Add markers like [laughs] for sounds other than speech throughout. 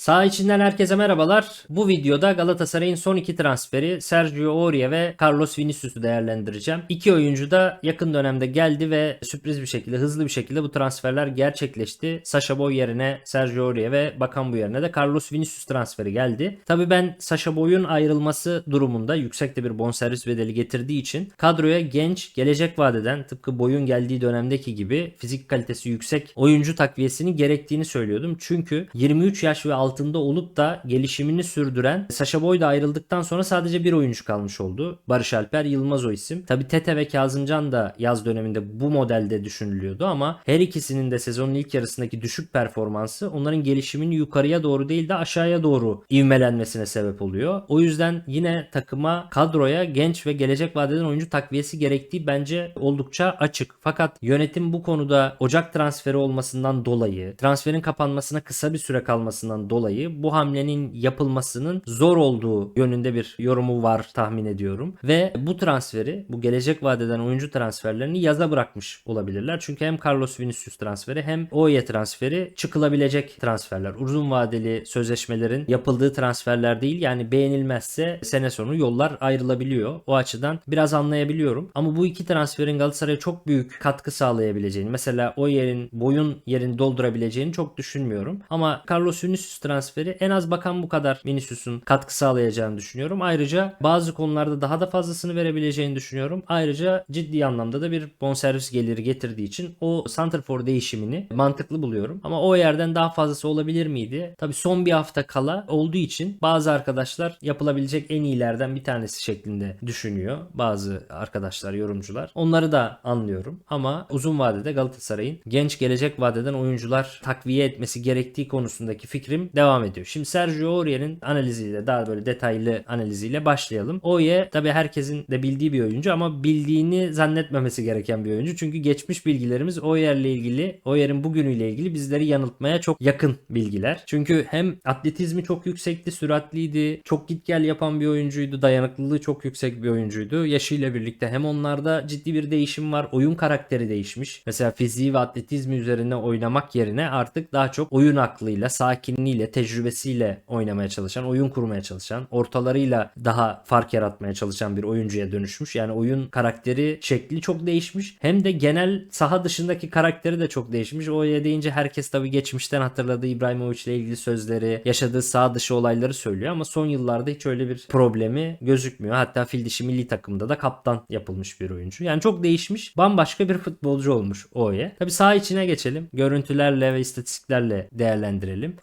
Sağ içinden herkese merhabalar. Bu videoda Galatasaray'ın son iki transferi Sergio Aurier ve Carlos Vinicius'u değerlendireceğim. İki oyuncu da yakın dönemde geldi ve sürpriz bir şekilde, hızlı bir şekilde bu transferler gerçekleşti. Sasha Boy yerine Sergio Aurier ve Bakan bu yerine de Carlos Vinicius transferi geldi. Tabi ben Sasha Boy'un ayrılması durumunda yüksek de bir bonservis bedeli getirdiği için kadroya genç, gelecek vadeden tıpkı Boy'un geldiği dönemdeki gibi fizik kalitesi yüksek oyuncu takviyesini gerektiğini söylüyordum. Çünkü 23 yaş ve altında olup da gelişimini sürdüren Sasha Boy da ayrıldıktan sonra sadece bir oyuncu kalmış oldu. Barış Alper Yılmaz o isim. Tabi Tete ve Kazımcan da yaz döneminde bu modelde düşünülüyordu ama her ikisinin de sezonun ilk yarısındaki düşük performansı onların gelişimini yukarıya doğru değil de aşağıya doğru ivmelenmesine sebep oluyor. O yüzden yine takıma kadroya genç ve gelecek vadeden oyuncu takviyesi gerektiği bence oldukça açık. Fakat yönetim bu konuda Ocak transferi olmasından dolayı, transferin kapanmasına kısa bir süre kalmasından dolayı bu hamlenin yapılmasının zor olduğu yönünde bir yorumu var tahmin ediyorum. Ve bu transferi, bu gelecek vadeden oyuncu transferlerini yaza bırakmış olabilirler. Çünkü hem Carlos Vinicius transferi hem Oye transferi çıkılabilecek transferler. Uzun vadeli sözleşmelerin yapıldığı transferler değil. Yani beğenilmezse sene sonu yollar ayrılabiliyor. O açıdan biraz anlayabiliyorum. Ama bu iki transferin Galatasaray'a çok büyük katkı sağlayabileceğini, mesela o yerin boyun yerini doldurabileceğini çok düşünmüyorum. Ama Carlos Vinicius transferi en az bakan bu kadar Vinicius'un katkı sağlayacağını düşünüyorum. Ayrıca bazı konularda daha da fazlasını verebileceğini düşünüyorum. Ayrıca ciddi anlamda da bir bonservis geliri getirdiği için o Santrfor değişimini mantıklı buluyorum. Ama o yerden daha fazlası olabilir miydi? Tabii son bir hafta kala olduğu için bazı arkadaşlar yapılabilecek en iyilerden bir tanesi şeklinde düşünüyor. Bazı arkadaşlar, yorumcular. Onları da anlıyorum. Ama uzun vadede Galatasaray'ın genç gelecek vadeden oyuncular takviye etmesi gerektiği konusundaki fikrim devam ediyor. Şimdi Sergio Aurier'in analiziyle daha böyle detaylı analiziyle başlayalım. Oye tabii herkesin de bildiği bir oyuncu ama bildiğini zannetmemesi gereken bir oyuncu. Çünkü geçmiş bilgilerimiz Oyer'le ilgili, Oyer'in bugünüyle ilgili bizleri yanıltmaya çok yakın bilgiler. Çünkü hem atletizmi çok yüksekti, süratliydi, çok git gel yapan bir oyuncuydu, dayanıklılığı çok yüksek bir oyuncuydu. Yaşıyla birlikte hem onlarda ciddi bir değişim var. Oyun karakteri değişmiş. Mesela fiziği ve atletizmi üzerine oynamak yerine artık daha çok oyun aklıyla, sakinliğiyle, tecrübesiyle oynamaya çalışan, oyun kurmaya çalışan, ortalarıyla daha fark yaratmaya çalışan bir oyuncuya dönüşmüş. Yani oyun karakteri şekli çok değişmiş. Hem de genel saha dışındaki karakteri de çok değişmiş. Oya deyince herkes tabii geçmişten hatırladığı İbrahimovic ile ilgili sözleri, yaşadığı sağ dışı olayları söylüyor ama son yıllarda hiç öyle bir problemi gözükmüyor. Hatta fil milli takımda da kaptan yapılmış bir oyuncu. Yani çok değişmiş. Bambaşka bir futbolcu olmuş Oye. Tabii saha içine geçelim. Görüntülerle ve istatistiklerle değerlendirelim.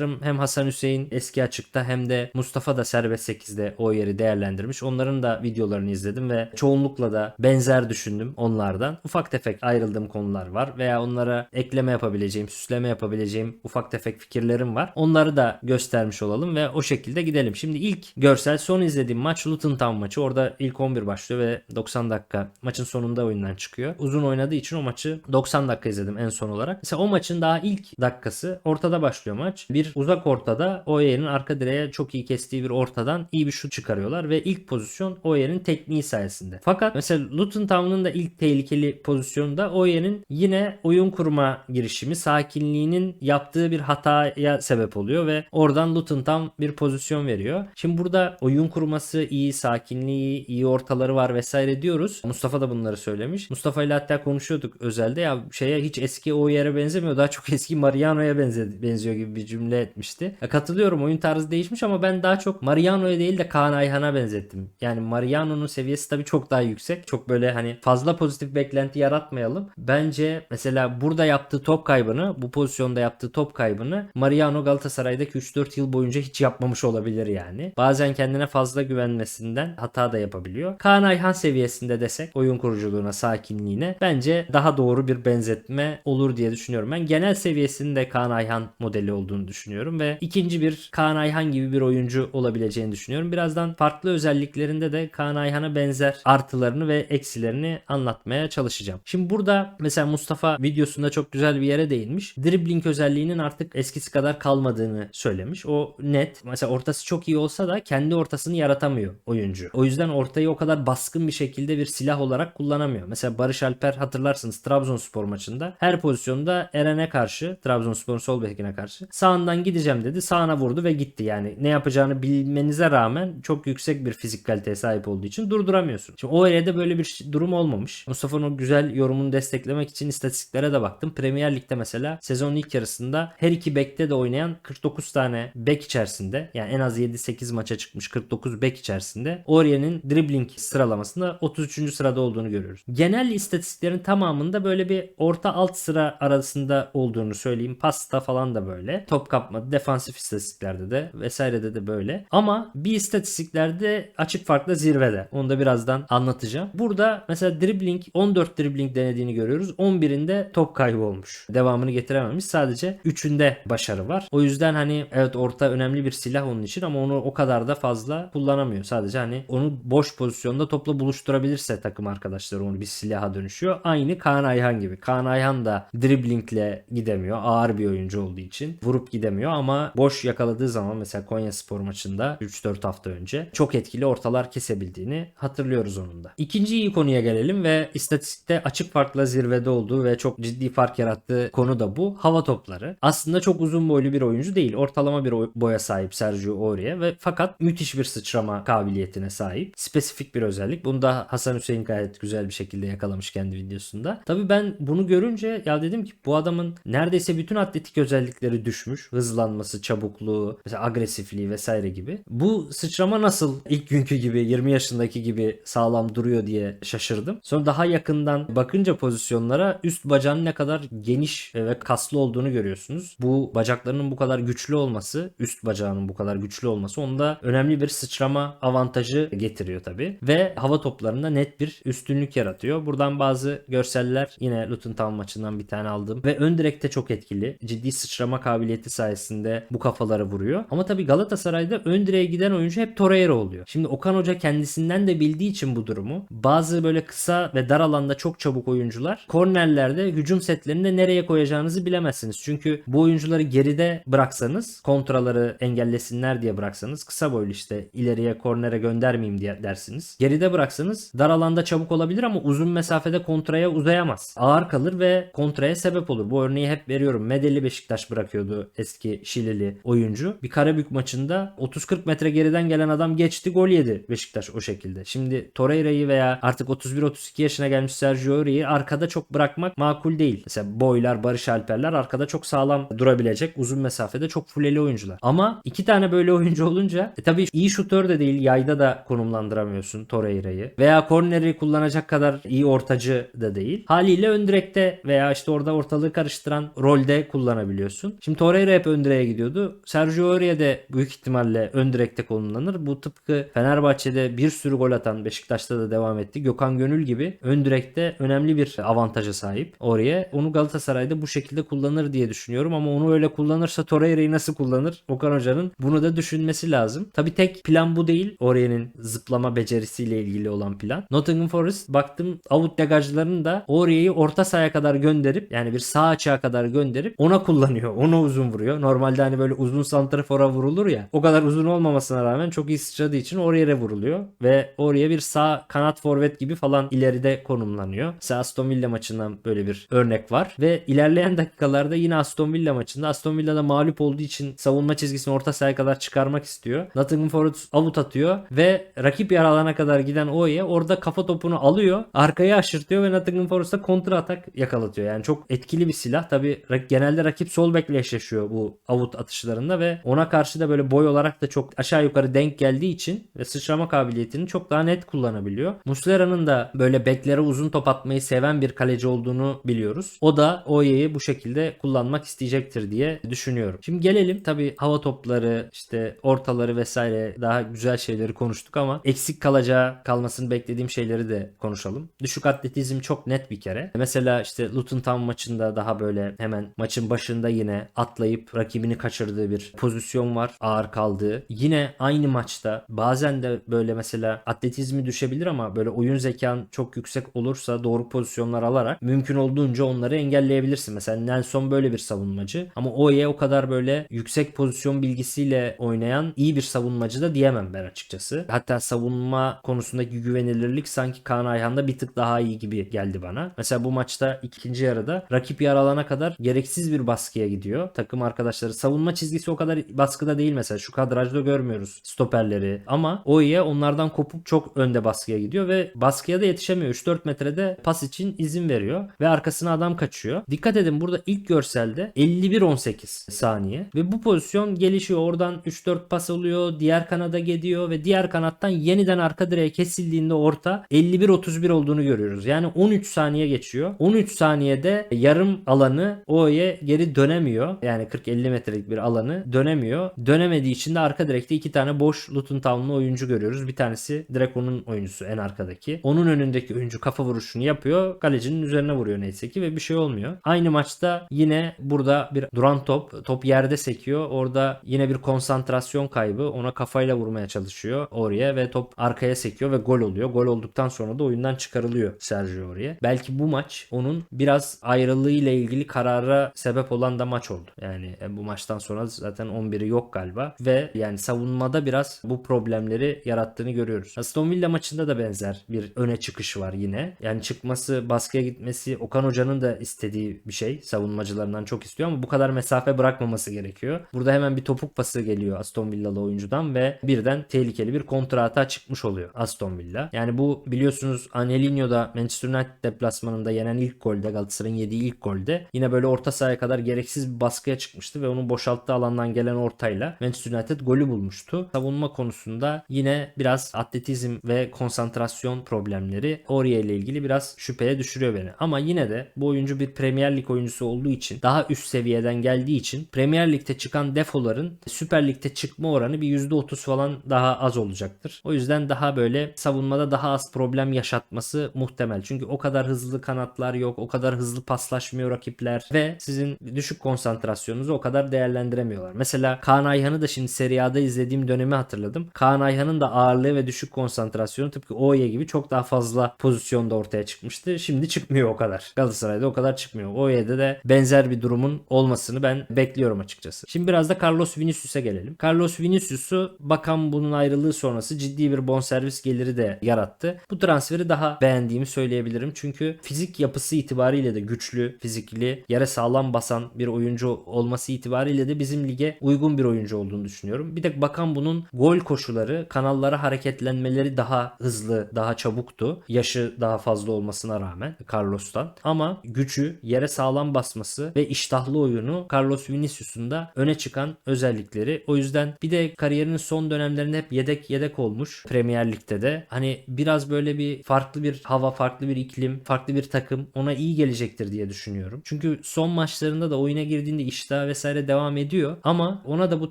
Arkadaşlarım hem Hasan Hüseyin eski açıkta hem de Mustafa da serbest 8'de o yeri değerlendirmiş. Onların da videolarını izledim ve çoğunlukla da benzer düşündüm onlardan. Ufak tefek ayrıldığım konular var veya onlara ekleme yapabileceğim, süsleme yapabileceğim ufak tefek fikirlerim var. Onları da göstermiş olalım ve o şekilde gidelim. Şimdi ilk görsel son izlediğim maç Luton Town maçı. Orada ilk 11 başlıyor ve 90 dakika maçın sonunda oyundan çıkıyor. Uzun oynadığı için o maçı 90 dakika izledim en son olarak. Mesela o maçın daha ilk dakikası ortada başlıyor maç. Bir uzak ortada Oyer'in arka direğe çok iyi kestiği bir ortadan iyi bir şut çıkarıyorlar ve ilk pozisyon Oyer'in tekniği sayesinde. Fakat mesela Luton Town'un da ilk tehlikeli pozisyonunda Oyer'in yine oyun kurma girişimi sakinliğinin yaptığı bir hataya sebep oluyor ve oradan Luton Town bir pozisyon veriyor. Şimdi burada oyun kurması iyi, sakinliği, iyi ortaları var vesaire diyoruz. Mustafa da bunları söylemiş. Mustafa ile hatta konuşuyorduk özelde ya şeye hiç eski o yere benzemiyor. Daha çok eski Mariano'ya benziyor gibi bir cümle etmişti. Ya katılıyorum oyun tarzı değişmiş ama ben daha çok Mariano'ya değil de Kaan Ayhan'a benzettim. Yani Mariano'nun seviyesi tabii çok daha yüksek. Çok böyle hani fazla pozitif beklenti yaratmayalım. Bence mesela burada yaptığı top kaybını, bu pozisyonda yaptığı top kaybını Mariano Galatasaray'daki 3-4 yıl boyunca hiç yapmamış olabilir yani. Bazen kendine fazla güvenmesinden hata da yapabiliyor. Kaan Ayhan seviyesinde desek oyun kuruculuğuna, sakinliğine bence daha doğru bir benzetme olur diye düşünüyorum. Ben genel seviyesinde Kaan Ayhan modeli olduğunu düşünüyorum ve ikinci bir Kaan Ayhan gibi bir oyuncu olabileceğini düşünüyorum. Birazdan farklı özelliklerinde de Kaan Ayhan'a benzer artılarını ve eksilerini anlatmaya çalışacağım. Şimdi burada mesela Mustafa videosunda çok güzel bir yere değinmiş. Dribbling özelliğinin artık eskisi kadar kalmadığını söylemiş. O net. Mesela ortası çok iyi olsa da kendi ortasını yaratamıyor oyuncu. O yüzden ortayı o kadar baskın bir şekilde bir silah olarak kullanamıyor. Mesela Barış Alper hatırlarsınız Trabzonspor maçında her pozisyonda Eren'e karşı Trabzonspor'un sol bekine karşı sağından sağdan gideceğim dedi. Sağına vurdu ve gitti. Yani ne yapacağını bilmenize rağmen çok yüksek bir fizik kaliteye sahip olduğu için durduramıyorsun. Şimdi o arada böyle bir durum olmamış. Mustafa'nın o güzel yorumunu desteklemek için istatistiklere de baktım. Premier Lig'de mesela sezonun ilk yarısında her iki bekte de oynayan 49 tane bek içerisinde yani en az 7-8 maça çıkmış 49 bek içerisinde Oriye'nin dribbling sıralamasında 33. sırada olduğunu görüyoruz. Genel istatistiklerin tamamında böyle bir orta alt sıra arasında olduğunu söyleyeyim. Pasta falan da böyle. Top kapma, defansif istatistiklerde de vesairede de böyle. Ama bir istatistiklerde açık farkla zirvede. Onu da birazdan anlatacağım. Burada mesela dribbling 14 dribbling denediğini görüyoruz. 11'inde top kaybı olmuş. Devamını getirememiş. Sadece 3'ünde başarı var. O yüzden hani evet orta önemli bir silah onun için ama onu o kadar da fazla kullanamıyor. Sadece hani onu boş pozisyonda topla buluşturabilirse takım arkadaşları onu bir silaha dönüşüyor. Aynı Kaan Ayhan gibi. Kaan Ayhan da driblingle gidemiyor. Ağır bir oyuncu olduğu için. Vurup gidemiyor ama boş yakaladığı zaman mesela Konya Spor maçında 3-4 hafta önce çok etkili ortalar kesebildiğini hatırlıyoruz onun da. İkinci iyi konuya gelelim ve istatistikte açık farkla zirvede olduğu ve çok ciddi fark yarattığı konu da bu. Hava topları. Aslında çok uzun boylu bir oyuncu değil. Ortalama bir oy- boya sahip Sergio Aurier ve fakat müthiş bir sıçrama kabiliyetine sahip. Spesifik bir özellik. Bunu da Hasan Hüseyin gayet güzel bir şekilde yakalamış kendi videosunda. Tabii ben bunu görünce ya dedim ki bu adamın neredeyse bütün atletik özellikleri düşmüş. Hızlanması, çabukluğu, mesela agresifliği vesaire gibi. Bu sıçrama nasıl ilk günkü gibi 20 yaşındaki gibi sağlam duruyor diye şaşırdım. Sonra daha yakından bakınca pozisyonlara üst bacağın ne kadar geniş ve kaslı olduğunu görüyorsunuz. Bu bacaklarının bu kadar güçlü olması, üst bacağının bu kadar güçlü olması onda önemli bir sıçrama avantajı getiriyor tabi. Ve hava toplarında net bir üstünlük yaratıyor. Buradan bazı görseller yine Luton Town maçından bir tane aldım. Ve ön direkte çok etkili. Ciddi sıçrama kabiliyeti sayesinde bu kafaları vuruyor. Ama tabi Galatasaray'da ön direğe giden oyuncu hep Torreira oluyor. Şimdi Okan Hoca kendisinden de bildiği için bu durumu bazı böyle kısa ve dar alanda çok çabuk oyuncular kornerlerde hücum setlerinde nereye koyacağınızı bilemezsiniz. Çünkü bu oyuncuları geride bıraksanız kontraları engellesinler diye bıraksanız kısa boylu işte ileriye kornere göndermeyeyim diye dersiniz. Geride bıraksanız dar alanda çabuk olabilir ama uzun mesafede kontraya uzayamaz. Ağır kalır ve kontraya sebep olur. Bu örneği hep veriyorum. Medeli Beşiktaş bırakıyordu eski Şilili oyuncu. Bir Karabük maçında 30-40 metre geriden gelen adam geçti gol yedi Beşiktaş o şekilde. Şimdi Torreira'yı veya artık 31-32 yaşına gelmiş Sergio Aurier'i arkada çok bırakmak makul değil. Mesela Boylar, Barış Alperler arkada çok sağlam durabilecek uzun mesafede çok fuleli oyuncular. Ama iki tane böyle oyuncu olunca e tabii iyi şutör de değil yayda da konumlandıramıyorsun Torreira'yı. Veya korneri kullanacak kadar iyi ortacı da değil. Haliyle ön direkte veya işte orada ortalığı karıştıran rolde kullanabiliyorsun. Şimdi Torreira hep ön direğe gidiyordu. Sergio Aurier de büyük ihtimalle ön direkte konumlanır. Bu tıpkı Fenerbahçe'de bir sürü gol atan Beşiktaş'ta da devam etti. Gökhan Gönül gibi ön direkte önemli bir avantaja sahip Aurier. Onu Galatasaray'da bu şekilde kullanır diye düşünüyorum ama onu öyle kullanırsa Torreira'yı nasıl kullanır? Okan Hoca'nın bunu da düşünmesi lazım. Tabi tek plan bu değil. Aurier'in zıplama becerisiyle ilgili olan plan. Nottingham Forest baktım out degajlarını da Aurier'i orta sahaya kadar gönderip yani bir sağ açığa kadar gönderip ona kullanıyor. Ona uzun vuruyor. Normalde hani böyle uzun santrafora vurulur ya. O kadar uzun olmamasına rağmen çok iyi sıçradığı için Aurier'e vuruluyor. Ve Aurier bir sağ kanat forvet gibi falan ileride konumlanıyor. Mesela Aston Villa maçından böyle bir örnek var. Ve ilerleyen dakikalarda yine Aston Villa maçında Aston Villa'da mağlup olduğu için savunma çizgisini orta sahaya kadar çıkarmak istiyor. Nottingham Forest avut atıyor ve rakip yer alana kadar giden Oye orada kafa topunu alıyor. Arkaya aşırtıyor ve Nottingham Forest'a kontra atak yakalatıyor. Yani çok etkili bir silah. Tabi genelde rakip sol bekle eşleşiyor bu avut atışlarında ve ona karşı da böyle boy olarak da çok aşağı yukarı denk geldiği için ve sıçrama kabiliyetini çok daha net kullanabiliyor. Muslera'nın da böyle beklere uzun top atmayı seven bir kaleci olduğunu biliyoruz. O da Oye'yi bu şekilde kullanmak isteyecektir diye düşünüyorum. Şimdi gelelim tabi hava topları işte ortaları vesaire daha güzel şeyleri konuştuk ama eksik kalacağı kalmasını beklediğim şeyleri de konuşalım. Düşük atletizm çok net bir kere. Mesela işte Luton Town maçında daha böyle hemen maçın başında yine atlayıp rakibini kaçırdığı bir pozisyon var. Ağır kaldığı. Yine aynı maçta bazen de böyle mesela atletizmi düşebilir ama böyle oyun zekan çok yüksek olursa doğru pozisyonlar alarak mümkün olduğunca onları engelleyebilirsin. Mesela Nelson böyle bir savunmacı ama Oye o kadar böyle yüksek pozisyon bilgisiyle oynayan iyi bir savunmacı da diyemem ben açıkçası. Hatta savunma konusundaki güvenilirlik sanki Kaan Ayhan'da bir tık daha iyi gibi geldi bana. Mesela bu maçta ikinci yarıda rakip yer alana kadar gereksiz bir baskıya gidiyor. Takım arkadaşı arkadaşları. Savunma çizgisi o kadar baskıda değil mesela. Şu kadrajda görmüyoruz stoperleri. Ama Oye onlardan kopup çok önde baskıya gidiyor ve baskıya da yetişemiyor. 3-4 metrede pas için izin veriyor ve arkasına adam kaçıyor. Dikkat edin burada ilk görselde 51-18 saniye ve bu pozisyon gelişiyor. Oradan 3-4 pas oluyor. Diğer kanada gidiyor ve diğer kanattan yeniden arka direğe kesildiğinde orta 51-31 olduğunu görüyoruz. Yani 13 saniye geçiyor. 13 saniyede yarım alanı O'ya geri dönemiyor. Yani 40-50 metrelik bir alanı dönemiyor. Dönemediği için de arka direkte iki tane boş Luton Town'lu oyuncu görüyoruz. Bir tanesi direkt onun oyuncusu en arkadaki. Onun önündeki oyuncu kafa vuruşunu yapıyor. Kalecinin üzerine vuruyor neyse ki ve bir şey olmuyor. Aynı maçta yine burada bir duran top. Top yerde sekiyor. Orada yine bir konsantrasyon kaybı. Ona kafayla vurmaya çalışıyor oraya ve top arkaya sekiyor ve gol oluyor. Gol olduktan sonra da oyundan çıkarılıyor Sergio oraya. Belki bu maç onun biraz ayrılığı ile ilgili karara sebep olan da maç oldu. Yani bu maçtan sonra zaten 11'i yok galiba ve yani savunmada biraz bu problemleri yarattığını görüyoruz. Aston Villa maçında da benzer bir öne çıkış var yine. Yani çıkması, baskıya gitmesi Okan Hoca'nın da istediği bir şey. Savunmacılarından çok istiyor ama bu kadar mesafe bırakmaması gerekiyor. Burada hemen bir topuk pası geliyor Aston Villalı oyuncudan ve birden tehlikeli bir kontra hata çıkmış oluyor Aston Villa. Yani bu biliyorsunuz Angelino'da Manchester United deplasmanında yenen ilk golde Galatasaray'ın yediği ilk golde yine böyle orta sahaya kadar gereksiz bir baskıya çıkmıştı ve onun boşalttığı alandan gelen ortayla Manchester United golü bulmuştu. Savunma konusunda yine biraz atletizm ve konsantrasyon problemleri Oriye ile ilgili biraz şüpheye düşürüyor beni. Ama yine de bu oyuncu bir Premier Lig oyuncusu olduğu için daha üst seviyeden geldiği için Premier Lig'de çıkan defoların Süper Lig'de çıkma oranı bir %30 falan daha az olacaktır. O yüzden daha böyle savunmada daha az problem yaşatması muhtemel. Çünkü o kadar hızlı kanatlar yok, o kadar hızlı paslaşmıyor rakipler ve sizin düşük konsantrasyonunuzu o kadar değerlendiremiyorlar. Mesela Kaan Ayhan'ı da şimdi Serie izlediğim dönemi hatırladım. Kaan Ayhan'ın da ağırlığı ve düşük konsantrasyonu tıpkı Oye gibi çok daha fazla pozisyonda ortaya çıkmıştı. Şimdi çıkmıyor o kadar. Galatasaray'da o kadar çıkmıyor. Oye'de de benzer bir durumun olmasını ben bekliyorum açıkçası. Şimdi biraz da Carlos Vinicius'a gelelim. Carlos Vinicius'u bakan bunun ayrılığı sonrası ciddi bir bonservis geliri de yarattı. Bu transferi daha beğendiğimi söyleyebilirim. Çünkü fizik yapısı itibariyle de güçlü, fizikli, yere sağlam basan bir oyuncu olması itibariyle de bizim lige uygun bir oyuncu olduğunu düşünüyorum. Bir de bakan bunun gol koşuları, kanallara hareketlenmeleri daha hızlı, daha çabuktu. Yaşı daha fazla olmasına rağmen Carlos'tan. Ama gücü, yere sağlam basması ve iştahlı oyunu Carlos Vinicius'un da öne çıkan özellikleri. O yüzden bir de kariyerinin son dönemlerinde hep yedek yedek olmuş Premier Lig'de de. Hani biraz böyle bir farklı bir hava, farklı bir iklim, farklı bir takım ona iyi gelecektir diye düşünüyorum. Çünkü son maçlarında da oyuna girdiğinde iştah vesaire devam ediyor ama ona da bu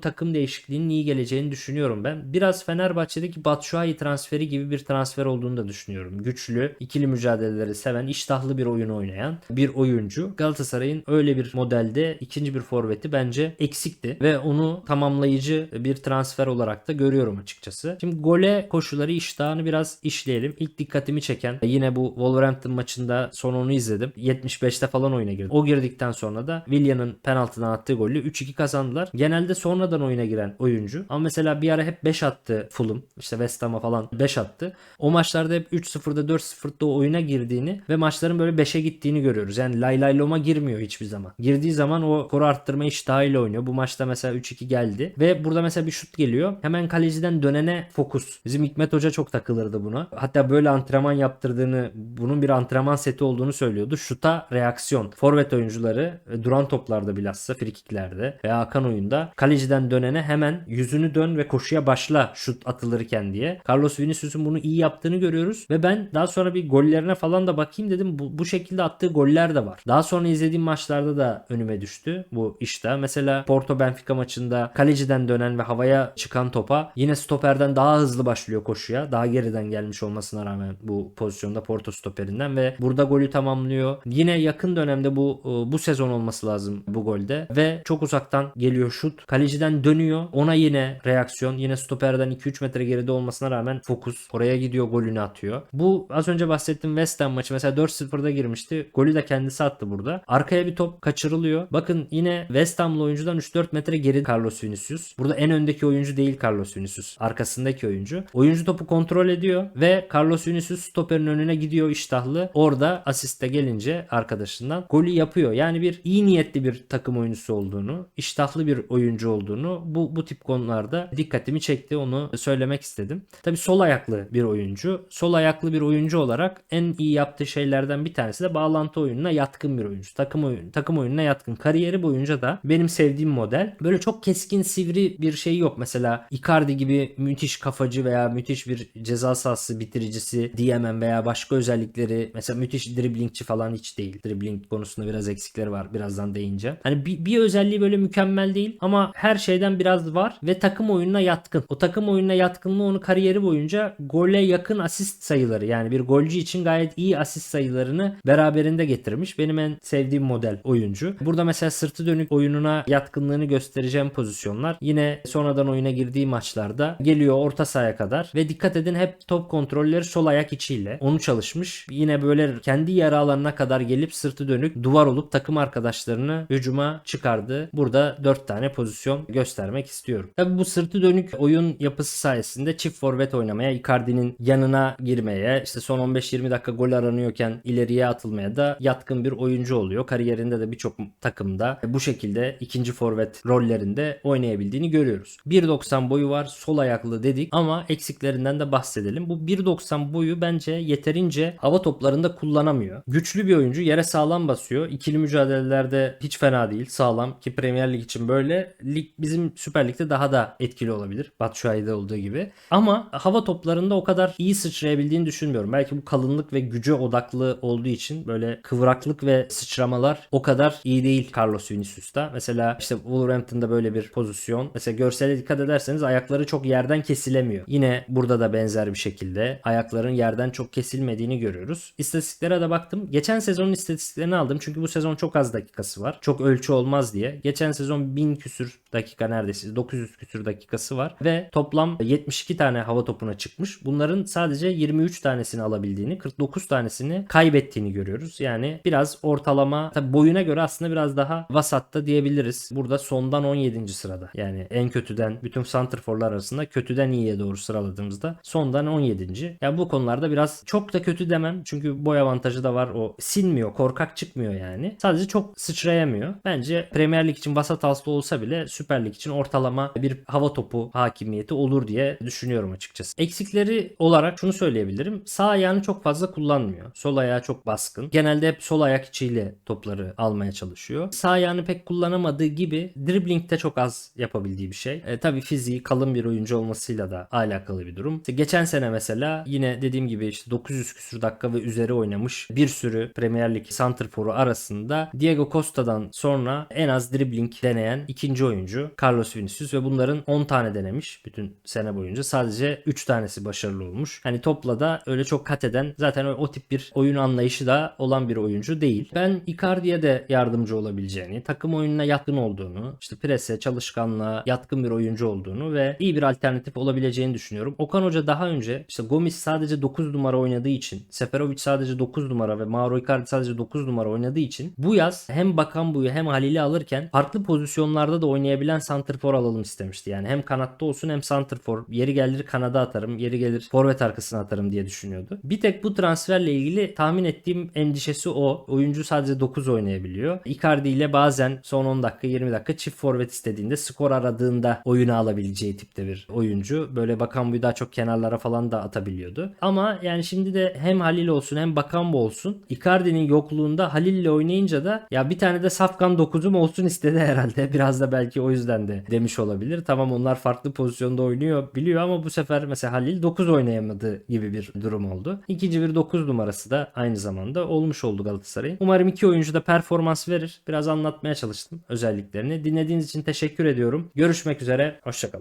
takım değişikliğinin iyi geleceğini düşünüyorum ben. Biraz Fenerbahçe'deki Batshuayi transferi gibi bir transfer olduğunu da düşünüyorum. Güçlü, ikili mücadeleleri seven, iştahlı bir oyun oynayan bir oyuncu. Galatasaray'ın öyle bir modelde ikinci bir forveti bence eksikti ve onu tamamlayıcı bir transfer olarak da görüyorum açıkçası. Şimdi gole koşuları iştahını biraz işleyelim. İlk dikkatimi çeken yine bu Wolverhampton maçında son onu izledim. 75'te falan oyuna girdi. O girdikten sonra da Willian'ın penaltıdan attığı golle 3-2 kazandılar. Genelde sonradan oyuna giren oyuncu. Ama mesela bir ara hep 5 attı Fulham. İşte West Ham'a falan 5 attı. O maçlarda hep 3-0'da 4-0'da oyuna girdiğini ve maçların böyle 5'e gittiğini görüyoruz. Yani lay lay loma girmiyor hiçbir zaman. Girdiği zaman o skoru arttırma iştahıyla oynuyor. Bu maçta mesela 3-2 geldi. Ve burada mesela bir şut geliyor. Hemen kaleciden dönene fokus. Bizim Hikmet Hoca çok takılırdı buna. Hatta böyle antrenman yaptırdığını, bunun bir antrenman seti olduğunu söylüyordu. Şuta reaksiyon. Forvet oyuncuları e, duran toplarda bilhassa frikiklerde veya akan oyunda kaleciden dönene hemen yüzünü dön ve koşuya başla şut atılırken diye. Carlos Vinicius'un bunu iyi yaptığını görüyoruz ve ben daha sonra bir gollerine falan da bakayım dedim. Bu, bu şekilde attığı goller de var. Daha sonra izlediğim maçlarda da önüme düştü bu işte. Mesela Porto Benfica maçında kaleciden dönen ve havaya çıkan topa yine stoperden daha hızlı başlıyor koşuya. Daha geriden gelmiş olmasına rağmen bu pozisyonda Porto stoperinden ve burada golü tamamlıyor. Yine yakın dönemde bu bu sezon olması lazım bu golde ve çok uzaktan geliyor şut. Kaleciden dönüyor. Ona yine reaksiyon. Yine stoperden 2-3 metre geride olmasına rağmen fokus. Oraya gidiyor golünü atıyor. Bu az önce bahsettiğim West Ham maçı mesela 4-0'da girmişti. Golü de kendisi attı burada. Arkaya bir top kaçırılıyor. Bakın yine West Ham'lı oyuncudan 3-4 metre geri Carlos Vinicius. Burada en öndeki oyuncu değil Carlos Vinicius. Arkasındaki oyuncu. Oyuncu topu kontrol ediyor ve Carlos Vinicius stoperin önüne gidiyor iştahlı. Orada asiste gelince arkadaşından golü yapıyor. Yani bir iyi niyetli bir takım oyuncusu olduğunu, iştahlı bir oyuncu olduğunu bu bu tip konularda dikkatimi çekti. Onu söylemek istedim. Tabii sol ayaklı bir oyuncu. Sol ayaklı bir oyuncu olarak en iyi yaptığı şeylerden bir tanesi de bağlantı oyununa yatkın bir oyuncu. Takım oyun takım oyununa yatkın. Kariyeri boyunca da benim sevdiğim model. Böyle çok keskin sivri bir şey yok. Mesela Icardi gibi müthiş kafacı veya müthiş bir ceza sahası bitiricisi diyemem veya başka özellikleri mesela müthiş driblingçi falan hiç değil. Dribbling konusunda biraz eksikleri var. Birazdan değineceğim. Hani bir, bir özelliği böyle mükemmel değil ama her şeyden biraz var ve takım oyununa yatkın. O takım oyununa yatkınlığı onu kariyeri boyunca gole yakın asist sayıları yani bir golcü için gayet iyi asist sayılarını beraberinde getirmiş. Benim en sevdiğim model oyuncu. Burada mesela sırtı dönük oyununa yatkınlığını göstereceğim pozisyonlar. Yine sonradan oyuna girdiği maçlarda geliyor orta sahaya kadar ve dikkat edin hep top kontrolleri sol ayak içiyle. Onu çalışmış. Yine böyle kendi yarı alanına kadar gelip sırtı dönük duvar olup takım arkadaşlarını hücuma çıkardı. Burada 4 tane pozisyon göstermek istiyorum. Tabi bu sırtı dönük oyun yapısı sayesinde çift forvet oynamaya, Icardi'nin yanına girmeye, işte son 15-20 dakika gol aranıyorken ileriye atılmaya da yatkın bir oyuncu oluyor. Kariyerinde de birçok takımda bu şekilde ikinci forvet rollerinde oynayabildiğini görüyoruz. 1.90 boyu var, sol ayaklı dedik ama eksiklerinden de bahsedelim. Bu 1.90 boyu bence yeterince hava toplarında kullanamıyor. Güçlü bir oyuncu, yere sağlam basıyor. İkili mücadelelerde hiç fena değil, sağlam ki Premier Lig için böyle. Lig bizim Süper Lig'de daha da etkili olabilir. Batshuayi'de olduğu gibi. Ama hava toplarında o kadar iyi sıçrayabildiğini düşünmüyorum. Belki bu kalınlık ve güce odaklı olduğu için böyle kıvraklık ve sıçramalar o kadar iyi değil Carlos Vinicius'ta. Mesela işte Wolverhampton'da böyle bir pozisyon. Mesela görsele dikkat ederseniz ayakları çok yerden kesilemiyor. Yine burada da benzer bir şekilde ayakların yerden çok kesilmediğini görüyoruz. İstatistiklere de baktım. Geçen sezonun istatistiklerini aldım. Çünkü bu sezon çok az dakikası var. Çok ölçü olmaz diye. Geçen sezon 1000 küsür dakika neredeyse 900 küsür dakikası var ve toplam 72 tane hava topuna çıkmış. Bunların sadece 23 tanesini alabildiğini, 49 tanesini kaybettiğini görüyoruz. Yani biraz ortalama tabi boyuna göre aslında biraz daha vasatta diyebiliriz. Burada sondan 17. sırada. Yani en kötüden bütün santrforlar arasında kötüden iyiye doğru sıraladığımızda sondan 17. Yani bu konularda biraz çok da kötü demem. Çünkü boy avantajı da var. O sinmiyor, korkak çıkmıyor yani. Sadece çok sıçrayamıyor. Bence Premier Lig için vasat hasta olsa bile Süper Lig için ortalama bir hava topu hakimiyeti olur diye düşünüyorum açıkçası. Eksikleri olarak şunu söyleyebilirim. Sağ ayağını çok fazla kullanmıyor. Sol ayağı çok baskın. Genelde hep sol ayak içiyle topları almaya çalışıyor. Sağ ayağını pek kullanamadığı gibi driblingde çok az yapabildiği bir şey. E, tabii fiziği kalın bir oyuncu olmasıyla da alakalı bir durum. İşte geçen sene mesela yine dediğim gibi işte 900 küsur dakika ve üzeri oynamış bir sürü Premier Lig santrforu arasında Diego Costa'dan sonra en az dribbling deneyen ikinci oyuncu Carlos Vinicius ve bunların 10 tane denemiş bütün sene boyunca. Sadece 3 tanesi başarılı olmuş. Hani topla da öyle çok kat eden zaten o, tip bir oyun anlayışı da olan bir oyuncu değil. Ben Icardi'ye de yardımcı olabileceğini, takım oyununa yatkın olduğunu, işte prese, çalışkanlığa yatkın bir oyuncu olduğunu ve iyi bir alternatif olabileceğini düşünüyorum. Okan Hoca daha önce işte Gomis sadece 9 numara oynadığı için, Seferovic sadece 9 numara ve Mauro Icardi sadece 9 numara oynadığı için bu yaz hem Bakan Bu'yu hem Halil'i alırken farklı pozisyonlarda da oynayabilen santrfor alalım istemişti. Yani hem kanatta olsun hem santrfor. Yeri gelir kanada atarım, yeri gelir forvet arkasına atarım diye düşünüyordu. Bir tek bu transferle ilgili tahmin ettiğim endişesi o. Oyuncu sadece 9 oynayabiliyor. Icardi ile bazen son 10 dakika 20 dakika çift forvet istediğinde skor aradığında oyunu alabileceği tipte bir oyuncu. Böyle Bakan Bu'yu daha çok kenarlara falan da atabiliyordu. Ama yani şimdi de hem Halil olsun hem Bakan Bu olsun. Icardi'nin yokluğunda Halil ile oynayınca da ya bir tane de Safkan 9'um olsun istedi herhalde. [laughs] Biraz da belki o yüzden de demiş olabilir. Tamam onlar farklı pozisyonda oynuyor biliyor ama bu sefer mesela Halil 9 oynayamadı gibi bir durum oldu. İkinci bir 9 numarası da aynı zamanda olmuş oldu Galatasaray'ın. Umarım iki oyuncu da performans verir. Biraz anlatmaya çalıştım özelliklerini. Dinlediğiniz için teşekkür ediyorum. Görüşmek üzere. Hoşçakalın.